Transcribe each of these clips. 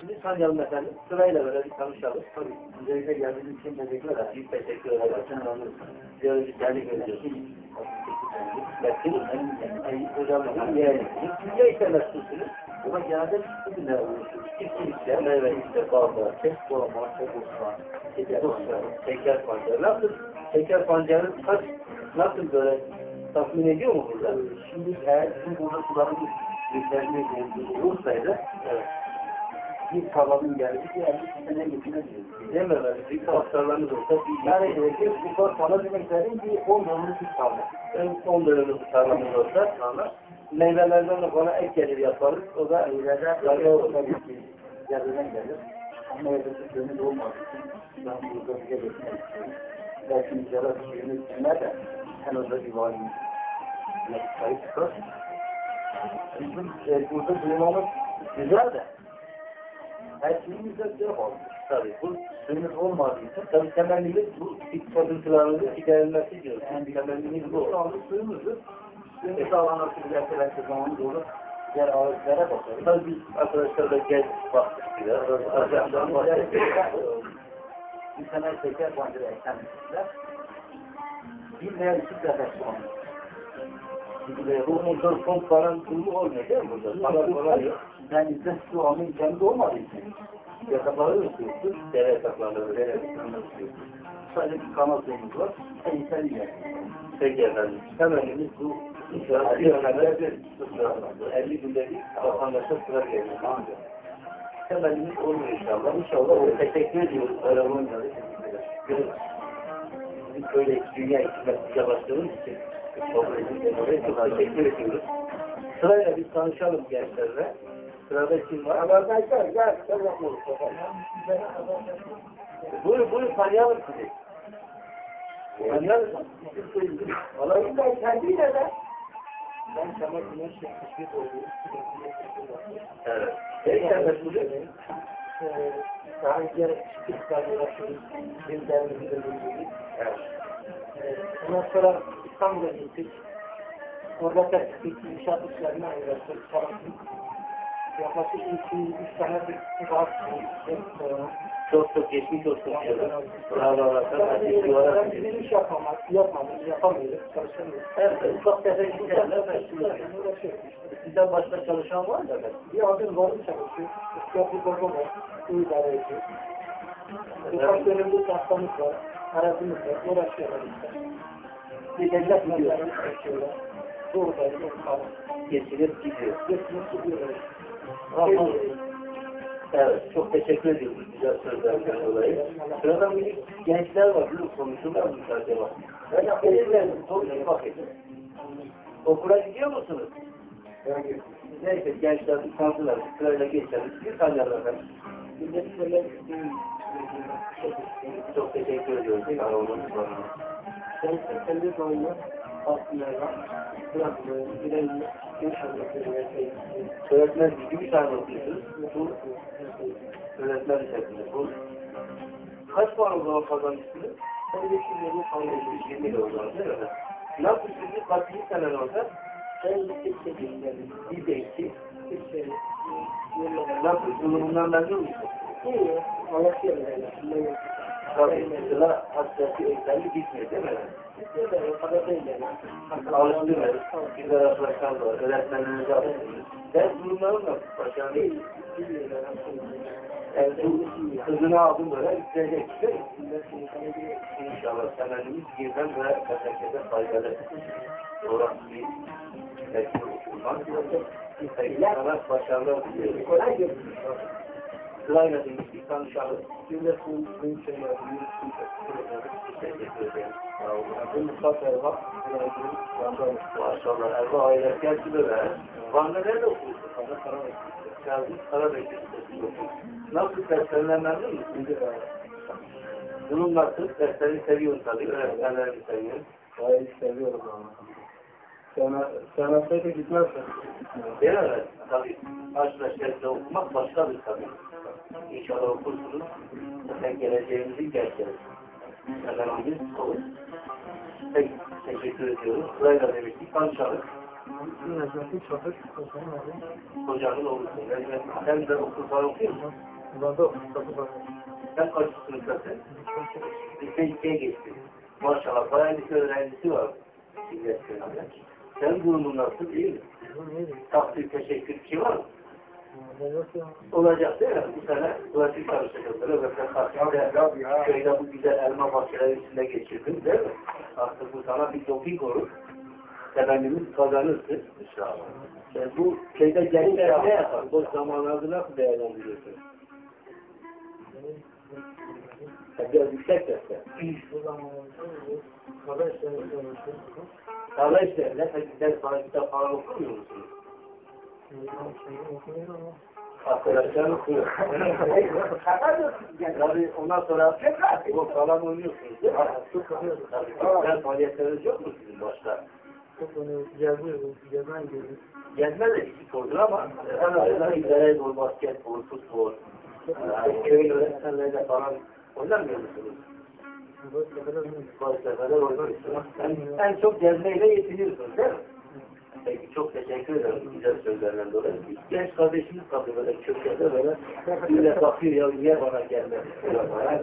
Şimdi tanıyalım efendim. Sırayla böyle bir tanışalım. Tabii. Öncelikle geldiğiniz için teşekkür ederim. Büyük teşekkür ederim. Sen anlıyorsun. Biyoloji terlik ediyoruz. Bekleyin. Ay, hocam yani. Ne işle meşgulsünüz? Ama genelde bugünler oluşuyor. Çiftçilikler, meyve işte, bağlar, Tek doğma, tek osman, şeker pancarı. Nasıl? Şeker pancarı kaç, nasıl böyle tahmin ediyor mu burada? Şimdi eğer bizim burada sularımız yükselmeye geldiği olursaydı Evet. Bir kalanın geldi bir 50 sene mi efendim? Büyük hasarlarınız olsa bir Yani e, bir spor sana demeklerin bir 10 dönümlük bir kaldı. en son dönemde tarlamız olsa meyvelerden de bana ek gelir yaparız. O da Eylerde Bakalım. tabii ki yerden gelir. Ama evde gönül olmadığı için ben burada bize geçmek istiyorum. Belki mücadele şeyini dinler de en azından bir valimiz sayı çıkar. Bizim e, burada duymamız güzel de her şeyimiz de yok oldu. tabii bu Suyumuz olmadığı için tabii temennimiz bu sıkıntılarımızın giderilmesi diyoruz. büyük temennimiz bu anda suyumuzdur. Suyumuzu alan aktivite belki zaman doğru diğer ağaçlara bakarız. Tabii biz arkadaşlarla gel baktık biraz. Hocamdan bahsettik. Bir sene şeker pancarı eklenmişler. Bir veya iki sefer sonra. Motor pomp falan durumu olmuyor değil mi burada? Falan kolay yok. Yani bizde su imkanı da olmadığı için yatakları ısıyoruz. Dere yataklarında Dere. Sadece bir kanal suyumuz var. En iyisi yer. Peki efendim. Temennimiz bu. Evvel bir 50 günde bir vatandaşa sıra gelir. Temennimiz olur inşallah. İnşallah o teşekkür ediyoruz. Bizim böyle dünya hizmetine başladığımız için çok teşekkür ediyoruz. Sırayla biz tanışalım gençlerle. Sırada kim var? Arkadaşlar gel. Gel yapma. Buyurun buyurun tanıyalım sizi. Tanıyalım. Vallahi ben kendiyle de Ben Kemal Güneş Teşvik oluyorum. Evet. Neyse mesulü? daha önce İstanbul'a başladık. Bir derneğimizde bulunduk. Evet. Ondan sonra İstanbul'a gittik. Orada da inşaat işlerine uğraştık. Çalıştık. Yaklaşık iki, üç tane bir rahat sonra. Çok çok geçmiş olsun. Hadi duvara Ben bizim iş yapmamak, yapmadık, yapamıyoruz, çalışamıyoruz. Evet, ufak tefek işlerle meşgul. uğraşıyoruz. Sizden başka çalışan var mı? Bir adım vardı çalışıyor. Köprü baba var. Bu idare ediyor. Ufak dönemde hastamız var. Aracımız var. Uğraşıyorlar işte. Bir devlet gidiyorlar. Uğraşıyorlar. Buradayız. Yok Geçinip gidiyor. Bravo. Evet, çok teşekkür ediyoruz güzel sözlerden dolayı. Sırada minik gençler var, musun? Konuşurlar mı acaba? Ben de sorun bakayım. Okula gidiyor musunuz? Neyse gençler utandılar, sırayla geçelim. Bir tane efendim. Çok teşekkür ediyoruz. Sağ olun. Ben 81 doğumlu Aslılar'dan biraz böyle bireyle yaşadık. Öğretmen gibi bir tane okuyorsunuz. Bu öğretmen lisesinde. Bu kaç puan o zaman kazanmışsınız? Ben 500 yılını kalmışım. 20 yıl o zaman değil mi? Nasıl sizi kaçıncı sene orada? Ben yüksek seviyeliyim. Bir de iki. Bir şey. Yıllar. Nasıl durumundan memnun musun? Tabii sıra hasreti eklerli gitmiyor değil mi? Böyle. Alıştırmıyoruz. Güzel arkadaşlar var. Öğretmenlerinize alıştırıyoruz. Ders durumları nasıl? Başarılı. Yani bu kızını aldım böyle isteyecek mi? İnşallah temennimiz birden ve kaçakede faydalı. Sonra bir meşhur usulman. İnşallah başarılar diliyorum. Kolay gelsin. Sırayla demiştik tanışalım. Cümlesinin büyük şeyler, büyük Teşekkür ederim. Sağ olun. Bu Mustafa Erva, Maşallah Erba ailesi gerçi böyle. Van'da nerede okuyorsun? Bana karar verdi. Kazım Karabekir okuyorsun. Nasıl derslerinden memnun musun? Bunun nasıl? Derslerini seviyorsun tabii. Öğretmenlerini seviyorsun. Gayet seviyorum onu. Sana, sana söyle gitmezsen. Değil mi? Tabii. Arkadaşlarla okumak başka bir tabii. İnşallah okursunuz. Zaten geleceğimizin gençleri. Efendimiz olur. Peki, teşekkür ediyoruz. Sırayla demiştik. Tanışalım. Hocanın oğlusun. Yani sen de okul falan okuyor musun? Burada var. Sen kaç sınıftasın? Lise 2'ye geçtin. Maşallah bayağı lise öğrencisi var. Senin durumun nasıl? İyi mi? Takdir, teşekkür bir şey var mı? Olacak değil mi? Bu sene klasik. Böyle böyle karşımda köyde bu güzel elma bahçeleri içinde geçirdin değil mi? Artık bu sana bir doping olur. Temennimiz kazanırsın. İnşallah. Yani bu köyde gençler ne yapar? Boş zamanlarda nasıl değerlendiriyorsun? Ya Biraz yüksek sesle. İşlerinde peki sen sana kitap falan okumuyor musun? Arkadaşlar. Tabii ondan sonra bu falan oynuyorsunuz değil mi? Sen faaliyetleriniz yok mu sizin başka? Çok onu geziyor. Gezen geliyor. Gezme de bir spordur ama en azından idare bol, basketbol, futbol, yani köy öğretmenlerle falan oynamıyor musunuz? Bu seferler oynuyorsunuz. En çok gezmeyle yetiniyorsunuz değil mi? Peki çok teşekkür ederim güzel sözlerden dolayı. Genç kardeşimiz kaldı böyle köşede böyle böyle bakıyor ya niye bana gelmedi?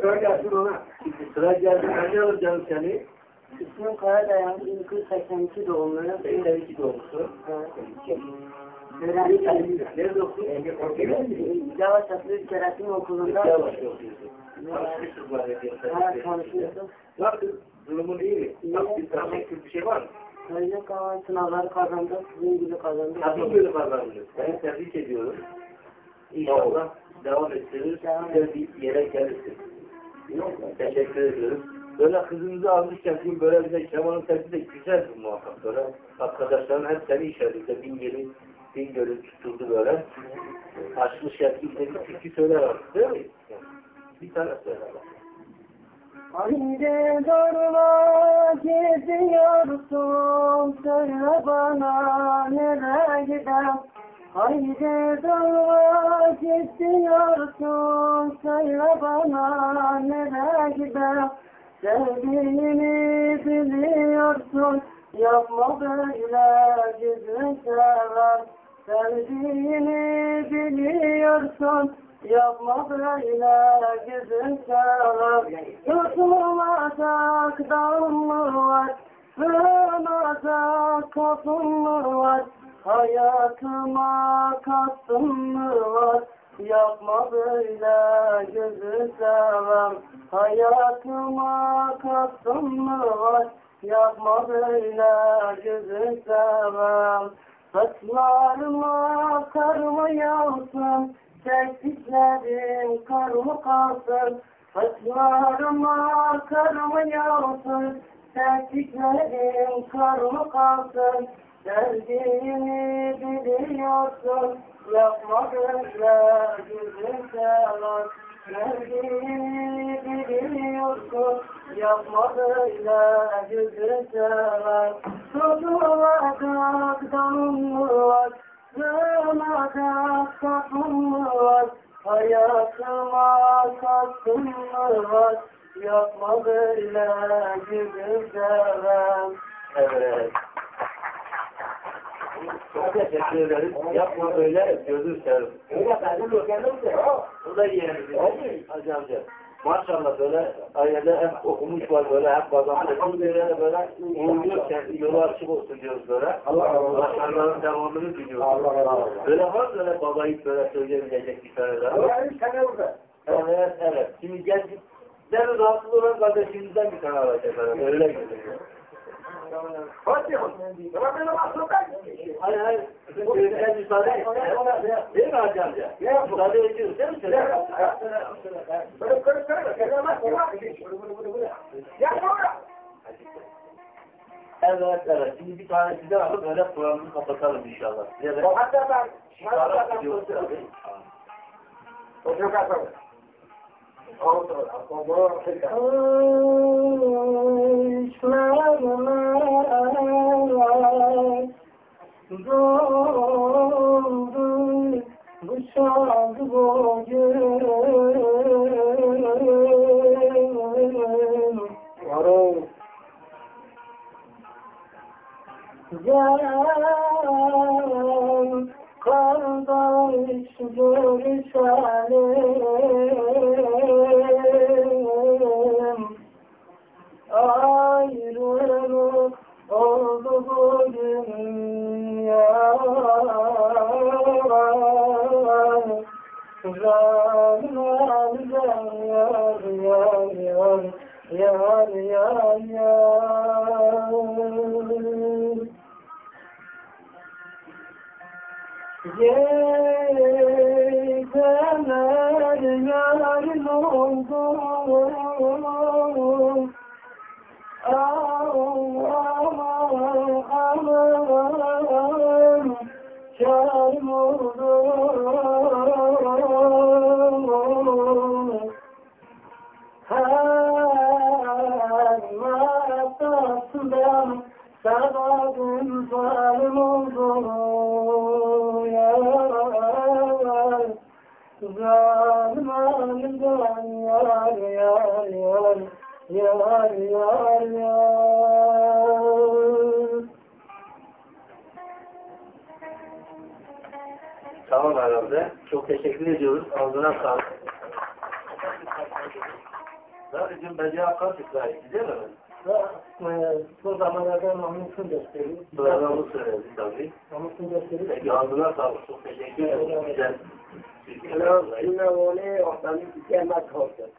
Sıra gelsin ona. Şimdi sıra geldi ben ne alacağım seni? İsmim Karadayan, 1982 doğumlu. 82 doğmuşsun. Öğrenci Nerede okuyorsun? Cava Çatlı Keratin Okulu'nda Yavaş okuyorsun. Tanışmışız zannediyorum. evet, konuşuyoruz. Nasıl? Durumun iyi mi? Nasıl bir şey var mı? Öyle kalan sınavları kazandık, sizin gibi kazandık. Tabii böyle kazandınız. Ben tebrik ediyorum. İnşallah devam ettiririz. Güzel bir yere gelirsin. Teşekkür ediyorum. Böyle kızınızı almışken şimdi böyle bir de kemanın sesi de güzel bir muhakkak böyle. Arkadaşların hep seni işaretle bin yeri bin gölü tutuldu böyle. Açmış yaptı. Bir türkü söyler artık değil mi? Bir tane söyle. Haydi durma gidiyorsun, söyle bana nereye gidem. Haydi durma gidiyorsun, söyle bana nereye gidem. Sevdiğini biliyorsun, yapma böyle gözün sever. Sevdiğini biliyorsun, yapma böyle sever. Tutulacak dağın mı var, sığınacak kapın mı var? Hayatıma kastın var? Yapma böyle gözü sevem. Hayatıma kastın var? Yapma böyle gözü sevem. Saçlarıma kar mı yağsın? Çektiklerim kar kalsın? Saçlarıma kar mı yağsın? Çektiklerim kar mı kalsın? Sevdiğini biliyorsun, yapma böyle gözün sever. Sevdiğini biliyorsun, yapma böyle gözün sever. Tutulacak dalın mı var, sığınacak kapın mı var? Hayatıma kastın mı var, yapma böyle gözün sever. Evet. Çok teşekkür ederim. Yapma böyle gözün sevim. Öyle ben de de. O da yeğenimiz. Hacı amca. Maşallah böyle ailede hep okumuş var böyle hep kazanmış. Böyle böyle uğurluyor kendi yolu açık olsun diyoruz böyle. Allah olsun. Başarıların devamını diliyoruz. Allah olsun. Böyle var böyle babayı böyle söyleyebilecek bir tane daha? Öğrenci sen orada. Evet evet. Şimdi gel ben rahatsız olan kardeşimizden bir tane ben. Öyle gidiyor. Hadi. Bana böyle bak ben. Hayır hayır. Ülkeden müsaade et. Değil mi Hacı amca? Müsaade ediyoruz değil mi? Söyle. Böyle böyle böyle. Kendine bak. Ya sonra. Evet evet. Şimdi bir tane size alıp öyle programımızı kapatalım inşallah. Size de Hatta ben. Otur kalkalım. Otur. Otur. Doldu bıçak boyu Varol Gel kardeş görüşelim yar yar yar yar yar yar yar Geceler yarın oldu Aman yar yar. Tamam herhalde. Çok teşekkür ediyoruz. Ağzına sağlık. Sadece bacağı kalkık layık değil mi? E, bu zamana da Mahmut'un gösteri. Programı söyledi tabii. Mahmut'un gösteri. Peki ağzına sağlık. Çok teşekkür ederim. Güzel. Yine onu ortalık bir kemat oldu.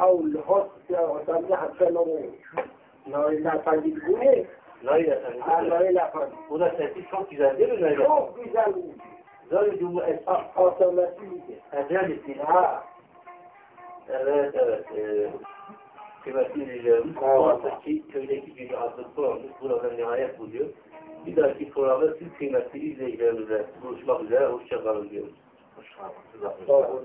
أو الهوت وطني حتى لو لو إلا تجد بني Nail efendim. لو إلا فن Bu da sesi çok güzel değil mi Nail? çok güzel Zaten bu esas otomatik Ecel ha Evet, evet. E, kıymetli izleyicilerimiz, bu haftaki köydeki gibi adlı programımız burada nihayet buluyor. Bir dahaki programda siz kıymetli izleyicilerimizle buluşmak üzere. Hoşçakalın diyoruz. Hoşçakalın. Doğru.